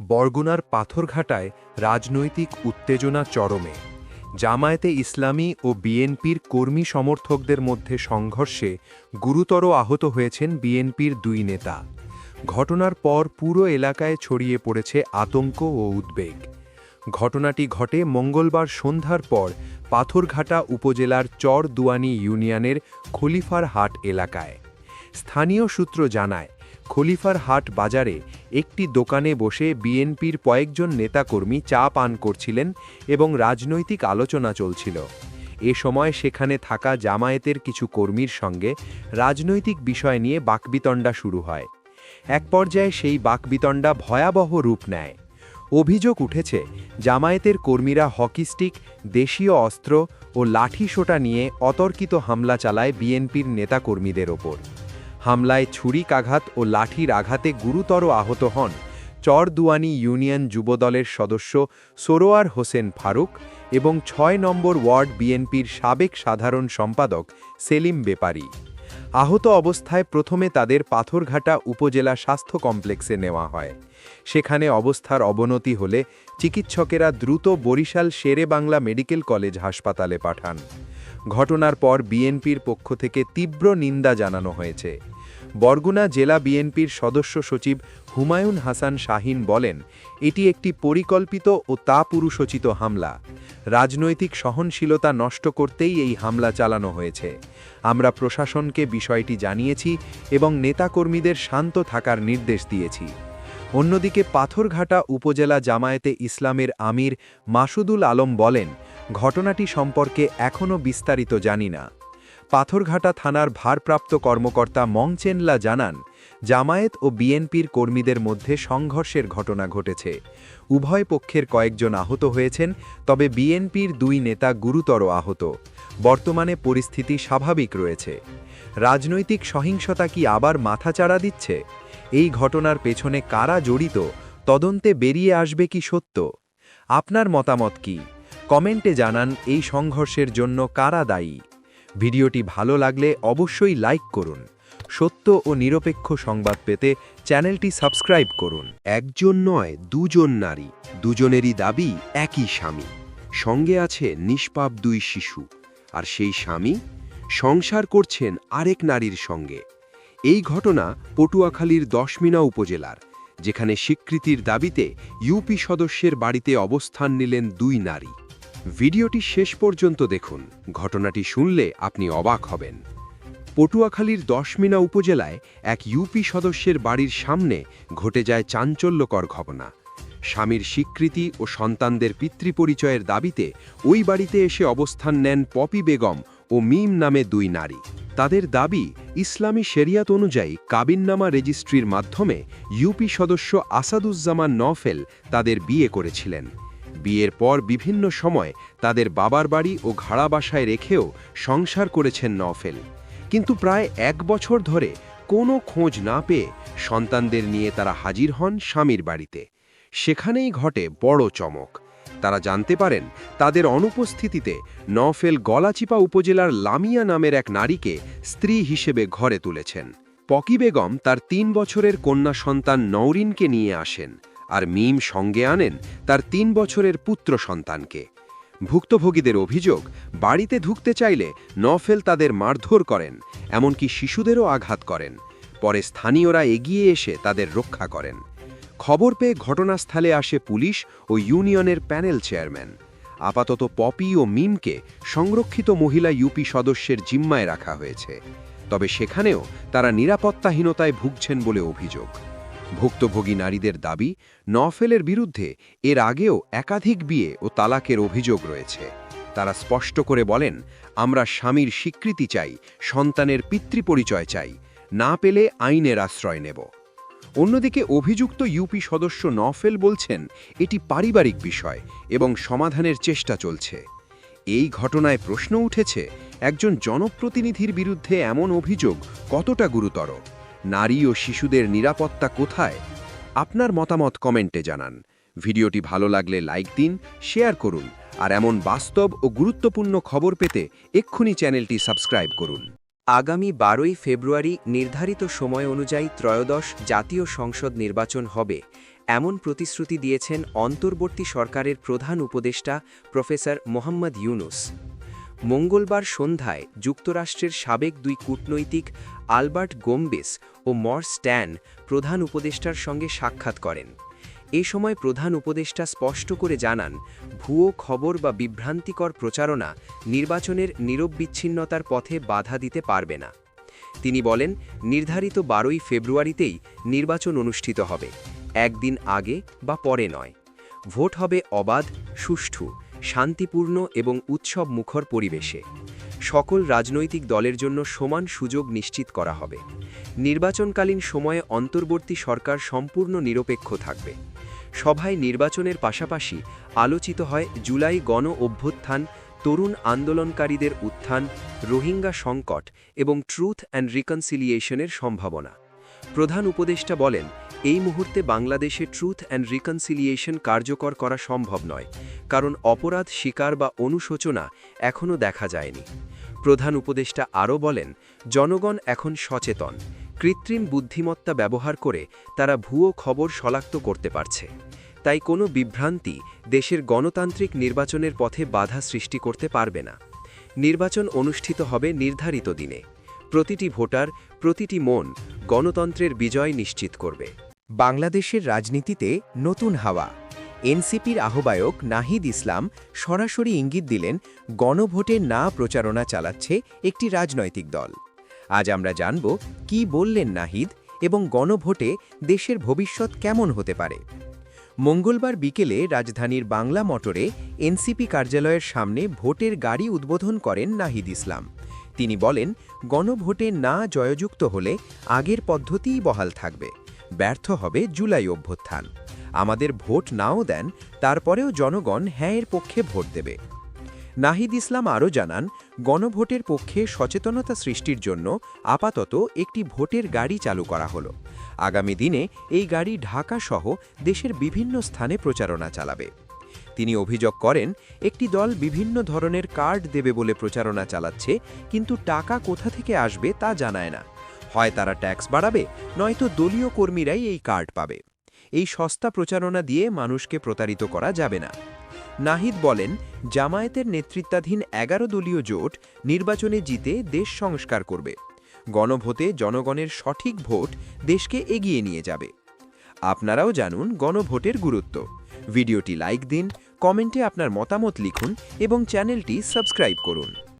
বরগুনার পাথরঘাটায় রাজনৈতিক উত্তেজনা চরমে। জামায়াতে ইসলামী ও বিএনপির কর্মী সমর্থকদের মধ্যে সংঘর্ষে গুরুতর আহত হয়েছেন বিএনপির দুই নেতা। ঘটনার পর পুরো এলাকায় ছড়িয়ে পড়েছে আতঙ্ক ও উদ্বেগ। ঘটনাটি ঘটে মঙ্গলবার সন্ধ্যার পর পাথরঘাটা উপজেলার চর দুয়ানি ইউনিয়নের খলিফার হাট এলাকায়। স্থানীয় সূত্র জানায় খলিফার হাট বাজারে একটি দোকানে বসে বিএনপির কয়েকজন নেতাকর্মী চা পান করছিলেন এবং রাজনৈতিক আলোচনা চলছিল। এ সময় সেখানে থাকা জামায়াতের কিছু কর্মীর সঙ্গে রাজনৈতিক বিষয় নিয়ে বাকবিতণ্ডা শুরু হয়। এক পর্যায়ে সেই বাকবিতণ্ডা ভয়াবহ রূপ নেয়। অভিযোগ উঠেছে, জামায়াতের কর্মীরা হকিস্টিক দেশীয় অস্ত্র ও লাঠিসোঁটা নিয়ে অতর্কিত হামলা চালায় বিএনপির নেতাকর্মীদের ওপর। হামলায় ছুরিকাঘাত ও লাঠির আঘাতে গুরুতর আহত হন চরদুয়ানি ইউনিয়ন যুবদলের সদস্য সোরোয়ার হোসেন ফারুক এবং ছয় নম্বর ওয়ার্ড বিএনপির সাবেক সাধারণ সম্পাদক সেলিম বেপারি। আহত অবস্থায় প্রথমে তাদের পাথরঘাটা উপজেলা স্বাস্থ্য কমপ্লেক্সে নেওয়া হয়। সেখানে অবস্থার অবনতি হলে চিকিৎসকেরা দ্রুত বরিশাল শেরে বাংলা মেডিকেল কলেজ হাসপাতালে পাঠান। ঘটনার পর বিএনপির পক্ষ থেকে তীব্র নিন্দা জানানো হয়েছে। বরগুনা জেলা বিএনপির সদস্য সচিব হুমায়ুন হাসান শাহিন বলেন, এটি একটি পরিকল্পিত ও তা পুরুষোচিত হামলা। রাজনৈতিক সহনশীলতা নষ্ট করতেই এই হামলা চালানো হয়েছে। আমরা প্রশাসনকে বিষয়টি জানিয়েছি এবং নেতাকর্মীদের শান্ত থাকার নির্দেশ দিয়েছি। অন্যদিকে পাথরঘাটা উপজেলা জামায়াতে ইসলামের আমির মাসুদুল আলম বলেন, ঘটনাটি সম্পর্কে এখনও বিস্তারিত জানি না। পাথরঘাটা থানার ভারপ্রাপ্ত কর্মকর্তা মংচেনলা জানান, জামায়েত ও বিএনপির কর্মীদের মধ্যে সংঘর্ষের ঘটনা ঘটেছে। উভয় পক্ষের কয়েকজন আহত হয়েছেন, তবে বিএনপির দুই নেতা গুরুতর আহত। বর্তমানে পরিস্থিতি স্বাভাবিক রয়েছে। রাজনৈতিক সহিংসতা কি আবার মাথাচাড়া দিচ্ছে? এই ঘটনার পেছনে কারা জড়িত? তদন্তে বেরিয়ে আসবে কি সত্য? আপনার মতামত কি? কমেন্টে জানান এই সংঘর্ষের জন্য কারা দায়ী? ভিডিওটি ভালো লাগলে অবশ্যই লাইক করুন। সত্য ও নিরপেক্ষ সংবাদ পেতে চ্যানেলটি সাবস্ক্রাইব করুন। একজন নয়, দুজন নারী। দুজনেরই দাবি একই স্বামী। সঙ্গে আছে নিষ্পাপ দুই শিশু। আর সেই স্বামী সংসার করছেন আরেক নারীর সঙ্গে। এই ঘটনা পটুয়াখালীর দশমিনা উপজেলার, যেখানে স্বীকৃতির দাবিতে ইউপি সদস্যের বাড়িতে অবস্থান নিলেন দুই নারী। ভিডিওটি শেষ পর্যন্ত দেখুন। ঘটনাটি শুনলে আপনি অবাক হবেন। পটুয়াখালীর দশমিনা উপজেলায় এক ইউপি সদস্যের বাড়ির সামনে ঘটে যায় চাঞ্চল্যকর ঘটনা। স্বামীর স্বীকৃতি ও সন্তানদের পিতৃপরিচয়ের দাবিতে ওই বাড়িতে এসে অবস্থান নেন পপি বেগম ও মিম নামে দুই নারী। তাদের দাবি, ইসলামী শরিয়াত অনুযায়ী কাবিননামা রেজিস্ট্রির মাধ্যমে ইউপি সদস্য আসাদুজ্জামান নফেল তাদের বিয়ে করেছিলেন। বিয়ের পর বিভিন্ন সময় তাদের বাবার বাড়ি ও ঘাড়া বাসায় রেখেও সংসার করেছেন নফেল কিন্তু প্রায় এক বছর ধরে কোনো খোঁজ না পেয়ে সন্তানদের নিয়ে তারা হাজির হন স্বামীর বাড়িতে। সেখানেই ঘটে বড় চমক। তারা জানতে পারেন, তাদের অনুপস্থিতিতে নফেল গলাচিপা উপজেলার লামিয়া নামের এক নারীকে স্ত্রী হিসেবে ঘরে তুলেছেন। পকি বেগম তার তিন বছরের কন্যা সন্তান নৌরিনকে নিয়ে আসেন। আর মিম সঙ্গে আনেন তার তিন বছরের পুত্র সন্তানকে। ভুক্তভোগীদের অভিযোগ, বাড়িতে ঢুকতে চাইলে নফেল তাদের মারধর করেন, এমনকি শিশুদেরও আঘাত করেন। পরে স্থানীয়রা এগিয়ে এসে তাদের রক্ষা করেন। খবর পেয়ে ঘটনাস্থলে আসে পুলিশ ও ইউনিয়নের প্যানেল চেয়ারম্যান। আপাতত পপি ও মিমকে সংরক্ষিত মহিলা ইউপি সদস্যের জিম্মায় রাখা হয়েছে। তবে সেখানেও তারা নিরাপত্তাহীনতায় ভুগছেন বলে অভিযোগ। ভুক্তভোগী নারীদের দাবি নফেলের বিরুদ্ধে এর আগেও একাধিক বিয়ে ও তালাকের অভিযোগ রয়েছে। তারা স্পষ্ট করে বলেন, আমরা স্বামীর স্বীকৃতি চাই, সন্তানের পিতৃপরিচয় চাই, না পেলে আইনের আশ্রয় নেব। অন্যদিকে অভিযুক্ত ইউপি সদস্য নফেল বলছেন, এটি পারিবারিক বিষয় এবং সমাধানের চেষ্টা চলছে। এই ঘটনায় প্রশ্ন উঠেছে, একজন জনপ্রতিনিধির বিরুদ্ধে এমন অভিযোগ কতটা গুরুতর? নারী ও শিশুদের নিরাপত্তা কোথায়? আপনার মতামত কমেন্টে জানান। ভিডিওটি ভালো লাগলে লাইক দিন, শেয়ার করুন, আর এমন বাস্তব ও গুরুত্বপূর্ণ খবর পেতে এক্ষুনি চ্যানেলটি সাবস্ক্রাইব করুন। আগামী বারোই ফেব্রুয়ারি নির্ধারিত সময় অনুযায়ী ত্রয়োদশ জাতীয় সংসদ নির্বাচন হবে। এমন প্রতিশ্রুতি দিয়েছেন অন্তর্বর্তী সরকারের প্রধান উপদেষ্টা প্রফেসর মোহাম্মদ ইউনুস। মঙ্গলবার সন্ধ্যায় যুক্তরাষ্ট্রের সাবেক দুই কূটনৈতিক আলবার্ট গোম্বেস ও মর স্ট্যান প্রধান উপদেষ্টার সঙ্গে সাক্ষাৎ করেন। এ সময় প্রধান উপদেষ্টা স্পষ্ট করে জানান, ভুয়ো খবর বা বিভ্রান্তিকর প্রচারণা নির্বাচনের নিরববিচ্ছিন্নতার পথে বাধা দিতে পারবে না। তিনি বলেন, নির্ধারিত বারোই ফেব্রুয়ারিতেই নির্বাচন অনুষ্ঠিত হবে, একদিন আগে বা পরে নয়। ভোট হবে অবাধ, সুষ্ঠু। শান্তিপূর্ণ এবং উৎসব মুখর পরিবেশে। সকল রাজনৈতিক দলের জন্য সমান সুযোগ নিশ্চিত করা হবে। নির্বাচনকালীন সময়ে অন্তর্বর্তী সরকার সম্পূর্ণ নিরপেক্ষ থাকবে। সভায় নির্বাচনের পাশাপাশি আলোচিত হয় জুলাই গণ অভ্যুত্থান, তরুণ আন্দোলনকারীদের উত্থান, রোহিঙ্গা সংকট এবং ট্রুথ অ্যান্ড রিকনসিলিয়েশনের সম্ভাবনা। প্রধান উপদেষ্টা বলেন এই মুহূর্তে বাংলাদেশে ট্রুথ অ্যান্ড রিকনসিলিয়েশন কার্যকর করা সম্ভব নয়, কারণ অপরাধ স্বীকার বা অনুশোচনা এখনও দেখা যায়নি। প্রধান উপদেষ্টা আরও বলেন, জনগণ এখন সচেতন, কৃত্রিম বুদ্ধিমত্তা ব্যবহার করে তারা ভুয়ো খবর শনাক্ত করতে পারছে। তাই কোনো বিভ্রান্তি দেশের গণতান্ত্রিক নির্বাচনের পথে বাধা সৃষ্টি করতে পারবে না। নির্বাচন অনুষ্ঠিত হবে নির্ধারিত দিনে। প্রতিটি ভোটার, প্রতিটি মন গণতন্ত্রের বিজয় নিশ্চিত করবে। বাংলাদেশের রাজনীতিতে নতুন হাওয়া। এনসিপির আহ্বায়ক নাহিদ ইসলাম সরাসরি ইঙ্গিত দিলেন, গণভোটে না প্রচারণা চালাচ্ছে একটি রাজনৈতিক দল। আজ আমরা জানব, কি বললেন নাহিদ এবং গণভোটে দেশের ভবিষ্যৎ কেমন হতে পারে? মঙ্গলবার বিকেলে রাজধানীর বাংলা মটরে এনসিপি কার্যালয়ের সামনে ভোটের গাড়ি উদ্বোধন করেন নাহিদ ইসলাম। তিনি বলেন, গণভোটে না জয়যুক্ত হলে আগের পদ্ধতিই বহাল থাকবে। ব্যর্থ হবে জুলাই অভ্যুত্থান। আমাদের ভোট নাও দেন, তারপরেও জনগণ হ্যাঁ এর পক্ষে ভোট দেবে। নাহিদ ইসলাম আরও জানান, গণভোটের পক্ষে সচেতনতা সৃষ্টির জন্য আপাতত একটি ভোটের গাড়ি চালু করা হলো। আগামী দিনে এই গাড়ি ঢাকা সহ দেশের বিভিন্ন স্থানে প্রচারণা চালাবে। তিনি অভিযোগ করেন, একটি দল বিভিন্ন ধরনের কার্ড দেবে বলে প্রচারণা চালাচ্ছে, কিন্তু টাকা কোথা থেকে আসবে তা জানায় না। হয় তারা ট্যাক্স বাড়াবে, নয়তো দলীয় কর্মীরাই এই কার্ড পাবে। এই সস্তা প্রচারণা দিয়ে মানুষকে প্রতারিত করা যাবে না। নাহিদ বলেন, জামায়াতের নেতৃত্বাধীন এগারো দলীয় জোট নির্বাচনে জিতে দেশ সংস্কার করবে। গণভোটে জনগণের সঠিক ভোট দেশকে এগিয়ে নিয়ে যাবে। আপনারাও জানুন গণভোটের গুরুত্ব। ভিডিওটি লাইক দিন, কমেন্টে আপনার মতামত লিখুন এবং চ্যানেলটি সাবস্ক্রাইব করুন।